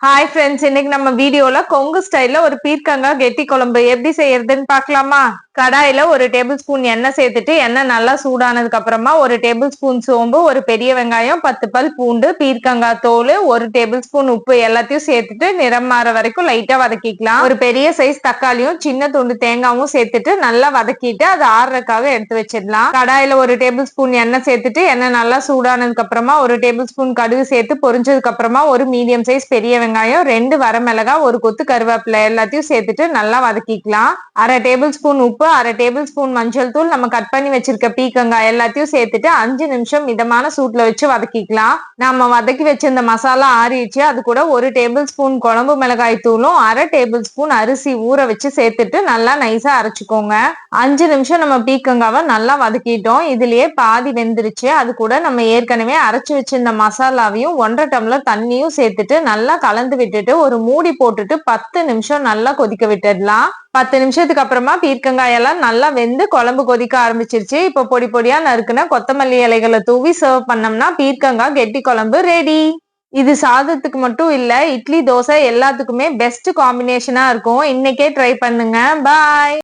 Hi friends இன்னைக்கு நம்ம வீடியோல கொங்கு ஸ்டைல்ல ஒரு பீர்க்கங்கா கெட்டி குழம்பு. எப்படி செய்யறதுன்னு பாக்கலாமா கடாயில ஒரு டேபிள் ஸ்பூன் எண்ணெய் சேர்த்துட்டு எண்ணெய் நல்லா சூடானதுக்கு அப்புறமா ஒரு டேபிள் ஸ்பூன் சோம்பு ஒரு பெரிய வெங்காயம் பத்து பல் பூண்டு பீர்க்கங்காய் தோல் ஒரு டேபிள் ஸ்பூன் உப்பு எல்லாத்தையும் சேர்த்துட்டு நிறம் மாற வரைக்கும் லைட்டா வதக்கிக்கலாம். ஒரு பெரிய சைஸ் தக்காளியும் சின்ன துண்டு தேங்காயும் சேர்த்துட்டு நல்லா வதக்கிட்டு அது ஆறுறதுக்காக எடுத்து வச்சிடலாம். கடாயில ஒரு டேபிள் ஸ்பூன் எண்ணெய் சேர்த்துட்டு எண்ணெய் நல்லா சூடானதுக்கு அப்புறமா ஒரு டேபிள் ஸ்பூன் கடுகு சேர்த்து பொரிஞ்சதுக்கு அப்புறமா ஒரு மீடியம் சைஸ் பெரிய வெங்காயம் ரெண்டு வரமிளகா ஒரு கொத்து கருவேப்பிலை எல்லாத்தையும் சேர்த்துட்டு நல்லா வதக்கிக்கலாம். அரை டேபிள் ஸ்பூன் உப்பு அரை டேபிள் ஸ்பூன் மஞ்சள் தூள் நம்ம கட் பண்ணி வச்சிருக்க பீக்கங்காய் எல்லாத்தையும் சேர்த்துட்டு அஞ்சு நிமிஷம் மிதமான சூட்ல வச்சு வதக்கிக்கலாம். நம்ம வதக்கி வச்சிருந்த மசாலா ஆறிடுச்சு. அது கூட ஒரு டேபிள் ஸ்பூன் குழம்பு மிளகாய் தூளும் அரை டேபிள் ஸ்பூன் அரிசி ஊற வச்சு சேர்த்துட்டு நல்லா நைஸா அரைச்சிக்கோங்க. அஞ்சு நிமிஷம் நம்ம பீக்கங்காவை நல்லா வதக்கிட்டோம். இதுலயே பாதி வெந்துருச்சு. அது கூட நம்ம ஏற்கனவே அரைச்சு வச்சிருந்த மசாலாவையும் ஒன்றரை டம்ளர் தண்ணியும் சேர்த்துட்டு நல்லா கலந்து விட்டுட்டு ஒரு மூடி போட்டுட்டு பத்து நிமிஷம் நல்லா கொதிக்க விட்டுடலாம். பத்து நிமிஷத்துக்கு அப்புறமா பீர்க்கங்காய் எல்லாம் நல்லா வெந்து குழம்பு கொதிக்க ஆரம்பிச்சிருச்சு. இப்போ பொடி பொடியா நறுக்குன கொத்தமல்லி இலைகளை தூவி சர்வ் பண்ணோம்னா பீர்க்கங்காய் கெட்டி குழம்பு ரெடி இது சாதத்துக்கு மட்டும் இல்ல இட்லி தோசை எல்லாத்துக்குமே பெஸ்ட் காம்பினேஷனா இருக்கும். இன்னைக்கே ட்ரை பண்ணுங்க. பாய்